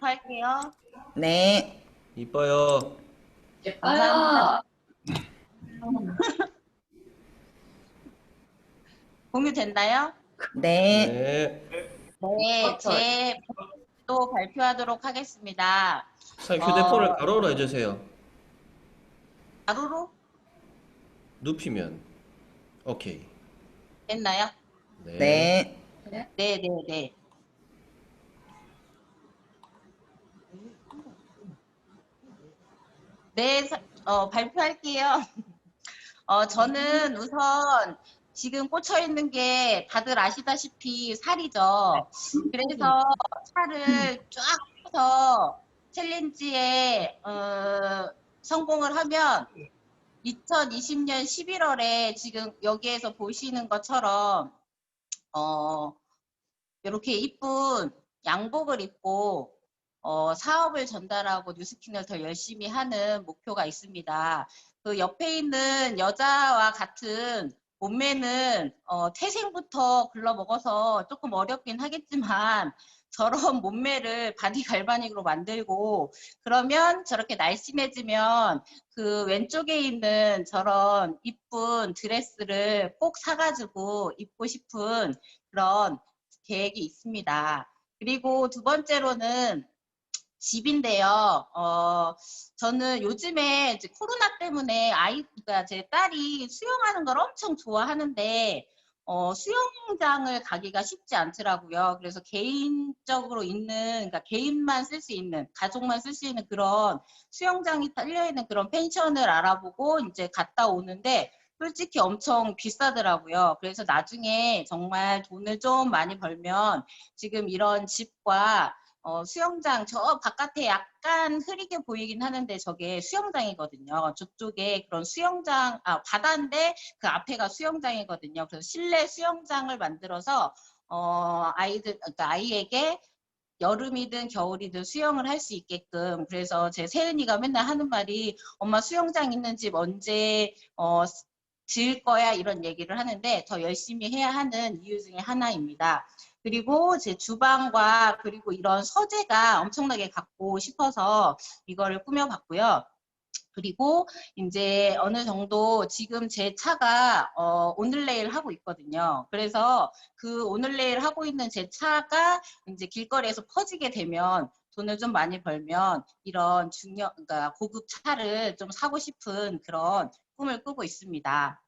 할게요. 네. 이뻐요. 감사합니다. 공유 됐나요? 네. 네. 네, 제 또 발표하도록 하겠습니다. 선생님 휴대폰을 어. 가로로 해주세요. 가로로 눕히면. 오케이. 됐나요? 네. 네. 네, 네, 네. 어, 발표할게요. 어, 저는 우선 지금 꽂혀 있는 게 다들 아시다시피 살이죠. 그래서 살을 쫙 해서 챌린지에 어, 성공을 하면 2020년 11월에 지금 여기에서 보시는 것처럼 어, 이렇게 이쁜 양복을 입고 어, 사업을 전달하고 뉴스킨을 더 열심히 하는 목표가 있습니다. 그 옆에 있는 여자와 같은 몸매는 어, 태생부터 글러먹어서 조금 어렵긴 하겠지만 저런 몸매를 바디 갈바닉으로 만들고 그러면 저렇게 날씬해지면 그 왼쪽에 있는 저런 이쁜 드레스를 꼭 사가지고 입고 싶은 그런 계획이 있습니다. 그리고 두 번째로는 집인데요. 어, 저는 요즘에 이제 코로나 때문에 아이, 그러니까 제 딸이 수영하는 걸 엄청 좋아하는데, 어, 수영장을 가기가 쉽지 않더라고요. 그래서 개인적으로 있는, 그러니까 개인만 쓸 수 있는, 가족만 쓸 수 있는 그런 수영장이 딸려있는 그런 펜션을 알아보고 이제 갔다 오는데, 솔직히 엄청 비싸더라고요. 그래서 나중에 정말 돈을 좀 많이 벌면 지금 이런 집과 어, 수영장 저 바깥에 약간 흐리게 보이긴 하는데 저게 수영장이거든요. 저쪽에 그런 수영장 아 바다인데 그 앞에가 수영장이거든요. 그래서 실내 수영장을 만들어서 어, 아이들 그러니까 아이에게 여름이든 겨울이든 수영을 할 수 있게끔 그래서 제 세은이가 맨날 하는 말이 엄마 수영장 있는 집 언제 어, 지을 거야 이런 얘기를 하는데 더 열심히 해야 하는 이유 중에 하나입니다. 그리고 제 주방과 그리고 이런 서재가 엄청나게 갖고 싶어서 이거를 꾸며봤고요. 그리고 이제 어느 정도 지금 제 차가 어, 오늘 내일 하고 있거든요. 그래서 그 오늘 내일 하고 있는 제 차가 이제 길거리에서 퍼지게 되면 돈을 좀 많이 벌면 이런 중요, 그러니까 고급 차를 좀 사고 싶은 그런 꿈을 꾸고 있습니다.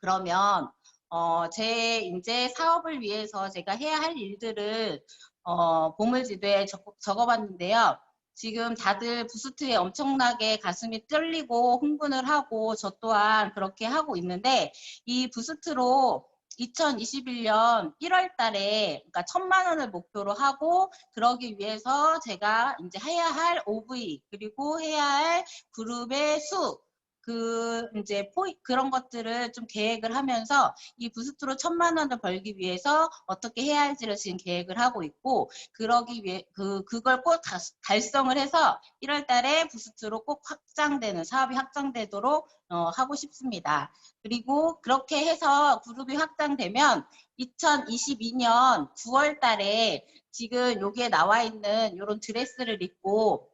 그러면 어, 제 이제 사업을 위해서 제가 해야 할 일들을 어, 보물지도에 적, 적어봤는데요. 지금 다들 부스트에 엄청나게 가슴이 떨리고 흥분을 하고 저 또한 그렇게 하고 있는데 이 부스트로 2021년 1월 달에 그러니까 천만 원을 목표로 하고 그러기 위해서 제가 이제 해야 할 OV 그리고 해야 할 그룹의 수 그 이제 포이 그런 것들을 좀 계획을 하면서 이 부스트로 천만 원을 벌기 위해서 어떻게 해야 할지를 지금 계획을 하고 있고 그러기 위해 그 그걸 꼭 다- 달성을 해서 1월 달에 부스트로 꼭 확장되는 사업이 확장되도록 어, 하고 싶습니다. 그리고 그렇게 해서 그룹이 확장되면 2022년 9월 달에 지금 여기에 나와 있는 이런 드레스를 입고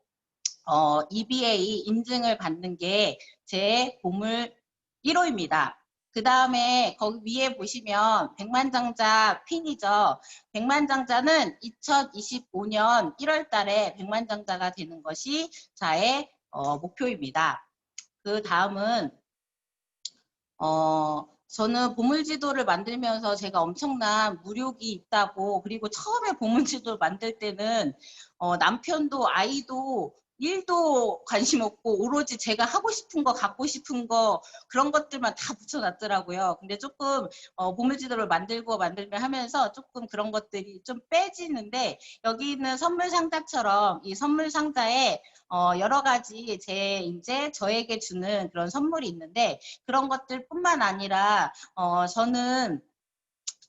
어, EBA 인증을 받는 게 제 보물 1호입니다. 그 다음에 거기 위에 보시면 백만장자 핀이죠. 백만장자는 2025년 1월 달에 백만장자가 되는 것이 저의 어, 목표입니다. 그 다음은 어, 저는 보물지도를 만들면서 제가 엄청난 무력이 있다고 그리고 처음에 보물지도를 만들 때는 어, 남편도 아이도 일도 관심 없고 오로지 제가 하고 싶은 거 갖고 싶은 거 그런 것들만 다 붙여놨더라고요. 근데 조금 어, 보물지도를 만들고 만들며 하면서 조금 그런 것들이 좀 빼지는데 여기 있는 선물 상자처럼 이 선물 상자에 어, 여러 가지 제 이제 저에게 주는 그런 선물이 있는데 그런 것들뿐만 아니라 어, 저는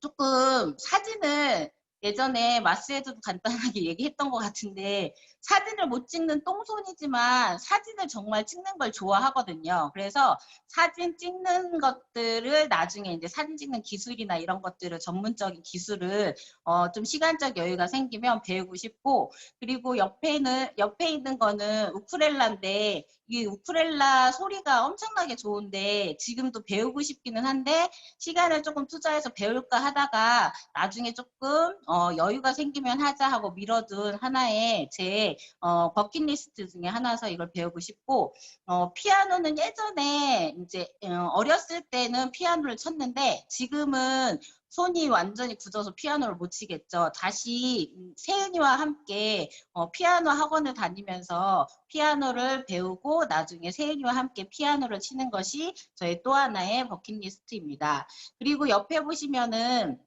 조금 사진을 예전에 마스에서도 간단하게 얘기했던 것 같은데 사진을 못 찍는 똥손이지만 사진을 정말 찍는 걸 좋아하거든요. 그래서 사진 찍는 것들을 나중에 이제 사진 찍는 기술이나 이런 것들을 전문적인 기술을 어, 좀 시간적 여유가 생기면 배우고 싶고 그리고 옆에는 옆에 있는 거는 우쿨렐라인데 이 우쿨렐라 소리가 엄청나게 좋은데 지금도 배우고 싶기는 한데 시간을 조금 투자해서 배울까 하다가 나중에 조금 어, 여유가 생기면 하자 하고 미뤄둔 하나의 제 어, 버킷리스트 중에 하나서 이걸 배우고 싶고 어, 피아노는 예전에 이제 어, 어렸을 때는 피아노를 쳤는데 지금은 손이 완전히 굳어서 피아노를 못 치겠죠. 다시 음, 세은이와 함께 어, 피아노 학원을 다니면서 피아노를 배우고 나중에 세은이와 함께 피아노를 치는 것이 저의 또 하나의 버킷리스트입니다. 그리고 옆에 보시면은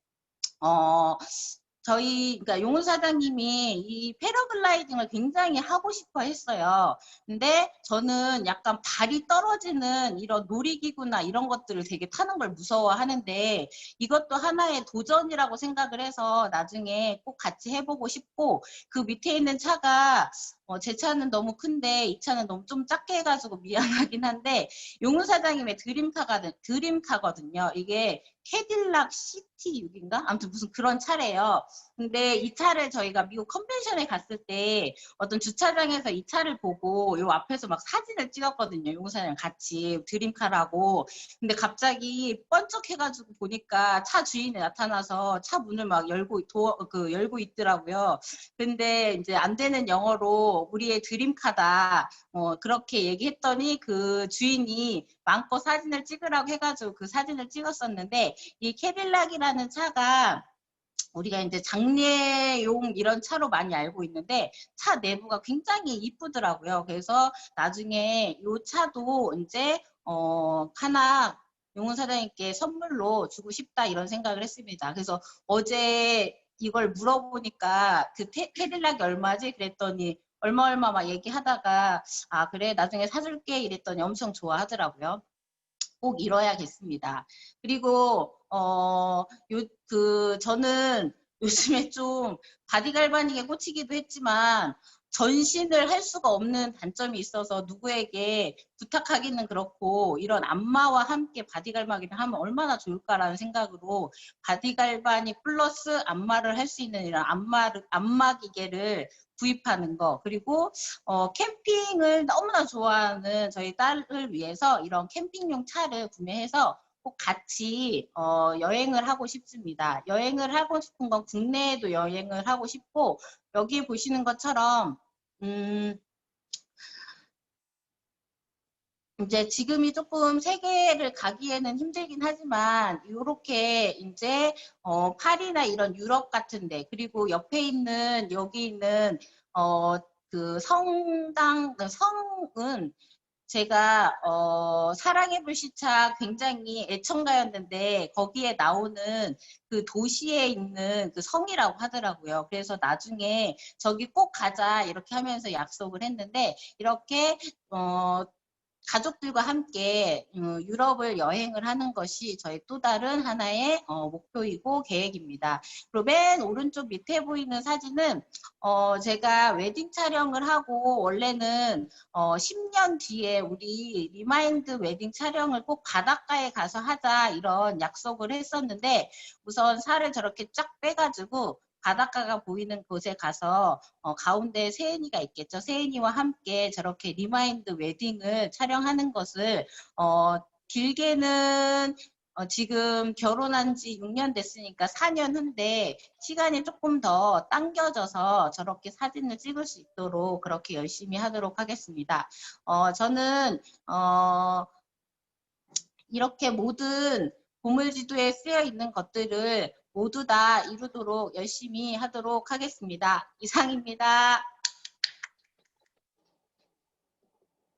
어 저희 그러니까 용훈 사장님이 이 패러글라이딩을 굉장히 하고 싶어 했어요. 근데 저는 약간 발이 떨어지는 이런 놀이기구나 이런 것들을 되게 타는 걸 무서워하는데 이것도 하나의 도전이라고 생각을 해서 나중에 꼭 같이 해보고 싶고 그 밑에 있는 차가 어, 제 차는 너무 큰데 이 차는 너무 좀 작게 해가지고 미안하긴 한데 용훈 사장님의 드림카가 드림카거든요. 이게 캐딜락 C T6인가? 아무튼 무슨 그런 차래요. 근데 이 차를 저희가 미국 컨벤션에 갔을 때 어떤 주차장에서 이 차를 보고 요 앞에서 막 사진을 찍었거든요. 용사랑 같이 드림카라고. 근데 갑자기 번쩍해가지고 보니까 차 주인이 나타나서 차 문을 막 열고 도, 그 열고 있더라고요. 근데 이제 안 되는 영어로 우리의 드림카다 어, 그렇게 얘기했더니 그 주인이 마음껏 사진을 찍으라고 해가지고 그 사진을 찍었었는데 이 캐딜락이라는 차가 우리가 이제 장례용 이런 차로 많이 알고 있는데 차 내부가 굉장히 이쁘더라고요. 그래서 나중에 이 차도 이제 어 하나 용훈 사장님께 선물로 주고 싶다 이런 생각을 했습니다. 그래서 어제 이걸 물어보니까 그 테- 캐딜락이 얼마지? 그랬더니 얼마 얼마 막 얘기하다가 아 그래 나중에 사줄게 이랬더니 엄청 좋아하더라고요. 꼭 이뤄야겠습니다. 그리고 어요그 저는 요즘에 좀 바디 갈바닉에 꽂히기도 했지만 전신을 할 수가 없는 단점이 있어서 누구에게 부탁하기는 그렇고 이런 안마와 함께 바디갈바닉을 하면 얼마나 좋을까라는 생각으로 바디갈바닉 플러스 안마를 할 수 있는 이런 안마 안마 기계를 구입하는 거 그리고 어, 캠핑을 너무나 좋아하는 저희 딸을 위해서 이런 캠핑용 차를 구매해서 꼭 같이 어, 여행을 하고 싶습니다. 여행을 하고 싶은 건 국내에도 여행을 하고 싶고 여기 보시는 것처럼 음, 이제 지금이 조금 세계를 가기에는 힘들긴 하지만 이렇게 이제 어, 파리나 이런 유럽 같은데 그리고 옆에 있는 여기 있는 어, 그 성당 그 성은 제가 어, 사랑의 불시착 굉장히 애청가였는데 거기에 나오는 그 도시에 있는 그 성이라고 하더라고요. 그래서 나중에 저기 꼭 가자 이렇게 하면서 약속을 했는데 이렇게 어, 가족들과 함께 음, 유럽을 여행을 하는 것이 저희 또 다른 하나의 어, 목표이고 계획입니다. 그리고 맨 오른쪽 밑에 보이는 사진은 어, 제가 웨딩 촬영을 하고 원래는 어, 10년 뒤에 우리 리마인드 웨딩 촬영을 꼭 바닷가에 가서 하자 이런 약속을 했었는데 우선 살을 저렇게 쫙 빼가지고 바닷가가 보이는 곳에 가서 어, 가운데 세은이가 있겠죠. 세은이와 함께 저렇게 리마인드 웨딩을 촬영하는 것을 어, 길게는 어, 지금 결혼한 지 6년 됐으니까 4년 후인데 시간이 조금 더 당겨져서 저렇게 사진을 찍을 수 있도록 그렇게 열심히 하도록 하겠습니다. 어, 저는 어, 이렇게 모든 보물지도에 쓰여 있는 것들을 모두 다 이루도록 열심히 하도록 하겠습니다. 이상입니다.